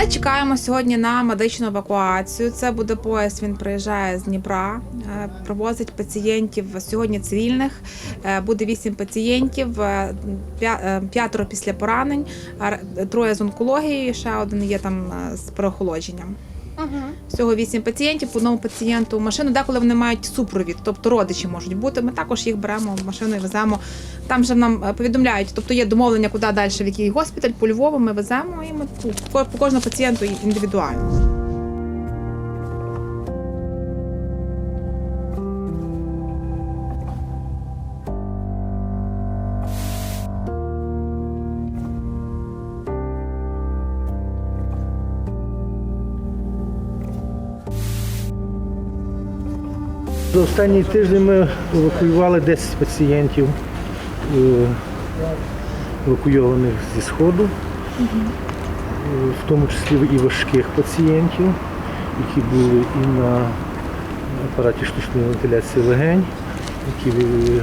Ми чекаємо сьогодні на медичну евакуацію. Це буде поїзд. Він приїжджає з Дніпра, привозить провозить пацієнтів сьогодні цивільних. Е, Буде вісім пацієнтів, е, п'я- е, п'ятеро після поранень, троє з онкологією. Ще один є там е, з переохолодженням. Всього вісім пацієнтів, по одному пацієнту в машину. Деколи вони мають супровід, тобто родичі можуть бути. Ми також їх беремо в машину веземо. Там же нам е, повідомляють, тобто є домовлення, куди далі, в який госпіталь, по Львову ми веземо і ми по кожному пацієнту індивідуально. За останній тиждень ми евакуювали 10 пацієнтів, е, евакуйованих зі Сходу, е, в тому числі і важких пацієнтів, які були і на апараті штучної вентиляції легень, які були,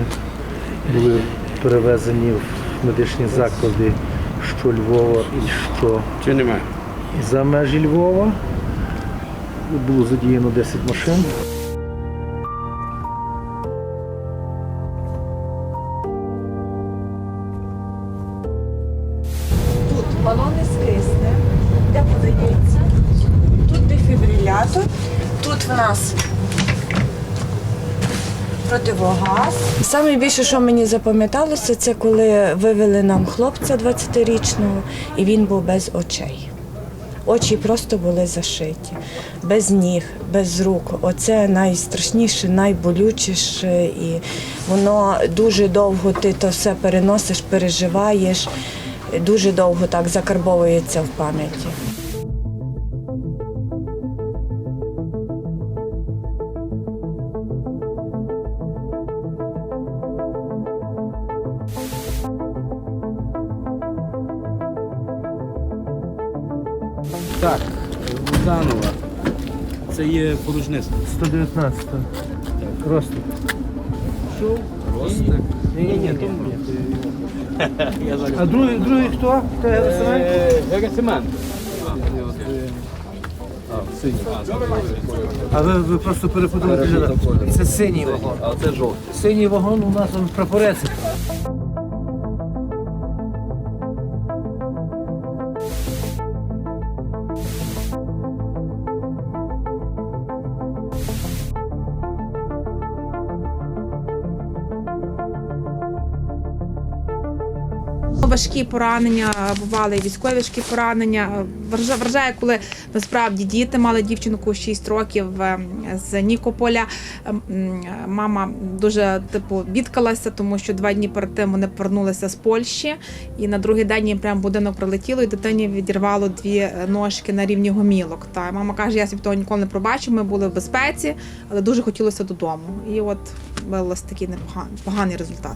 були перевезені в медичні заклади що Львова і що за межі Львова. Було задіяно 10 машин. Балони з киснем, де подається, тут дефібрилятор, тут в нас противогаз. Саме більше, що мені запам'яталося, це коли вивели нам хлопця 20-річного, і він був без очей. Очі просто були зашиті, без ніг, без рук. Оце найстрашніше, найболючіше, і воно дуже довго ти то все переносиш, переживаєш, дуже довго так закарбовується в пам'яті. Так, Богданова. Це є порожництво. 119 Ростик. Ростик. Ні, ні, ні. А другий, другий хто? Хто Герасимен? Герасиман. А ви, ви просто перепутали. Це синій вагон. А це жовтий. Синій вагон у нас он прапорець. Важкі поранення бували військові важкі поранення. Вража- Вражає, коли насправді діти мали дівчинку 6 років е, з Нікополя. Ем, Мама дуже типу бідкалася, тому що два дні перед тим вони повернулися з Польщі, і на другий день їм прямо будинок прилетіло, і дитині відірвало дві ножки на рівні гомілок. Та мама каже: я собі того ніколи не пробачу. Ми були в безпеці, але дуже хотілося додому. І от виявилося такий непоганий поганий результат.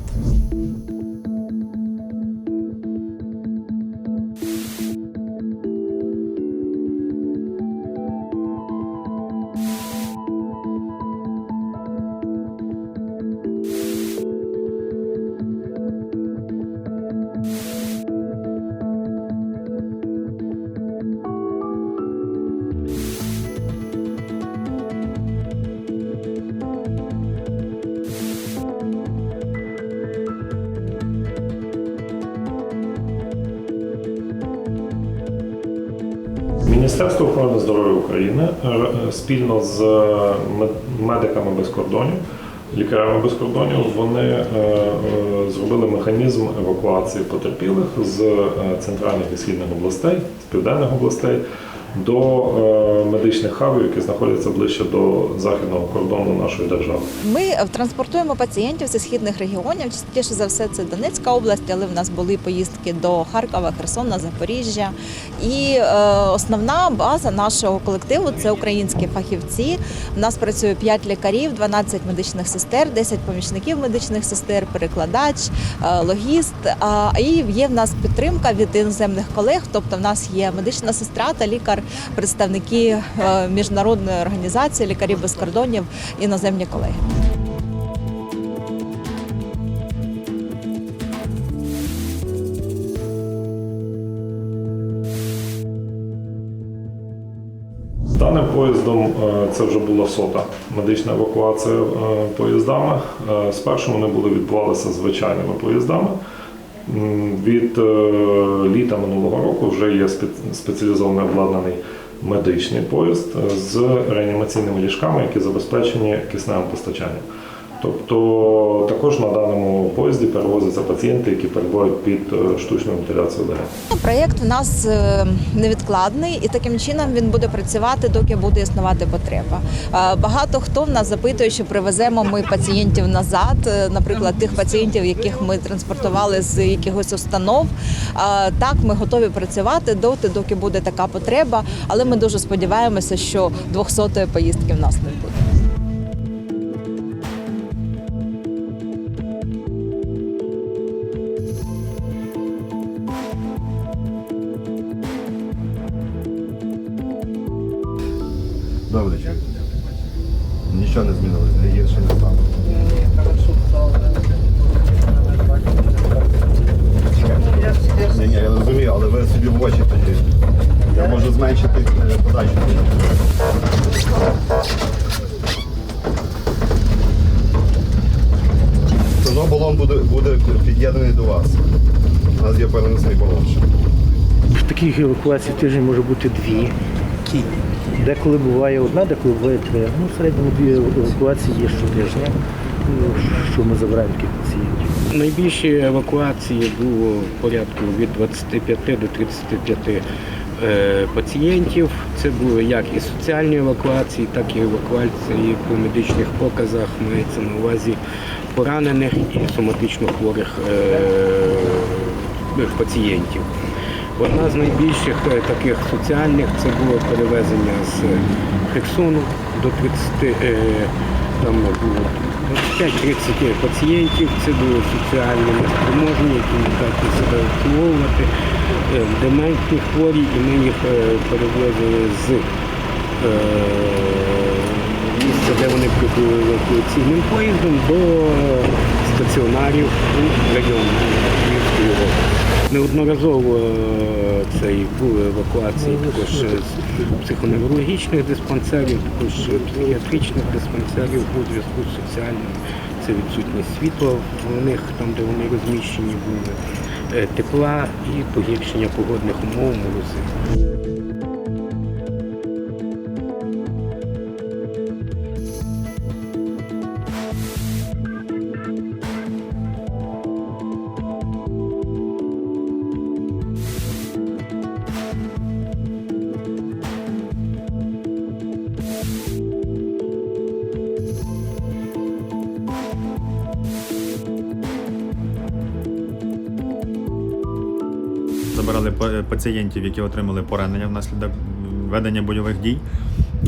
Міністерство охорони здоров'я України е, спільно з мед- медиками без кордонів, лікарями без кордонів, вони е, е, зробили механізм евакуації потерпілих з е, центральних і східних областей, з південних областей до е, медичних хабів, які знаходяться ближче до західного кордону нашої держави. Ми е, транспортуємо пацієнтів зі східних регіонів. Частіше за все це Донецька область, але в нас були поїздки до Харкова, Херсона, Запоріжжя. І е, основна база нашого колективу це українські фахівці. У нас працює 5 лікарів, 12 медичних сестер, 10 помічників медичних сестер, перекладач, логіст. І є в нас підтримка від іноземних колег. Тобто, в нас є медична сестра та лікар, представники е, міжнародної організації, лікарів без кордонів, іноземні колеги. Даним поїздом е, це вже була сота медична евакуація е, поїздами. Спершу вони були відбувалися звичайними поїздами. Від е, літа минулого року вже є спе- спеціалізований обладнаний медичний поїзд з реанімаційними ліжками, які забезпечені кисневим постачанням. Тобто також на даному поїзді перевозяться пацієнти, які перебувають під е, штучною вентиляцією легень. Проєкт в нас е, невідкладний, і таким чином він буде працювати, доки буде існувати потреба. Е, Багато хто в нас запитує, чи привеземо ми пацієнтів назад, наприклад, тих пацієнтів, яких ми транспортували з якихось установ. Так, ми готові працювати доти, доки буде така потреба, але ми дуже сподіваємося, що 200-ї поїздки в нас не буде. Нічого не гірше, не стало. Ні, ні, я розумію, але ви собі в очі тоді. Я можу зменшити е, подачу. Все одно балон буде, буде під'єднаний до вас. У нас є переносний балон ще. В таких евакуацій в тиждень може бути дві. Деколи буває одна, деколи буває три. Ну, в середньому дві евакуації є щотижня, що ми забираємо таких пацієнтів. Найбільші евакуації було порядку від 25 до 35 е, пацієнтів. Це були як і соціальні евакуації, так і евакуації по медичних показах. Мається на увазі поранених і соматично хворих е, пацієнтів. Одна з найбільших е, таких соціальних це було перевезення з Херсону до 30, е, там було 25-30 пацієнтів. Це були соціально неспроможні, які не здатні себе обслуговувати, е, дементні хворі, і ми їх е, перевозили з е, місця, де вони прибули евакуаційним поїздом до стаціонарів у області. Неодноразово е, це і були евакуації також з психоневрологічних диспансерів, також психіатричних диспансерів у зв'язку з соціальним. Це відсутність світла в них, там де вони розміщені були, е, тепла і погіршення погодних умов, морози. Пацієнтів, які отримали поранення внаслідок ведення бойових дій.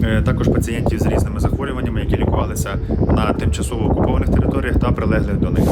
Е, Також пацієнтів з різними захворюваннями, які лікувалися на тимчасово окупованих територіях та прилеглих до них.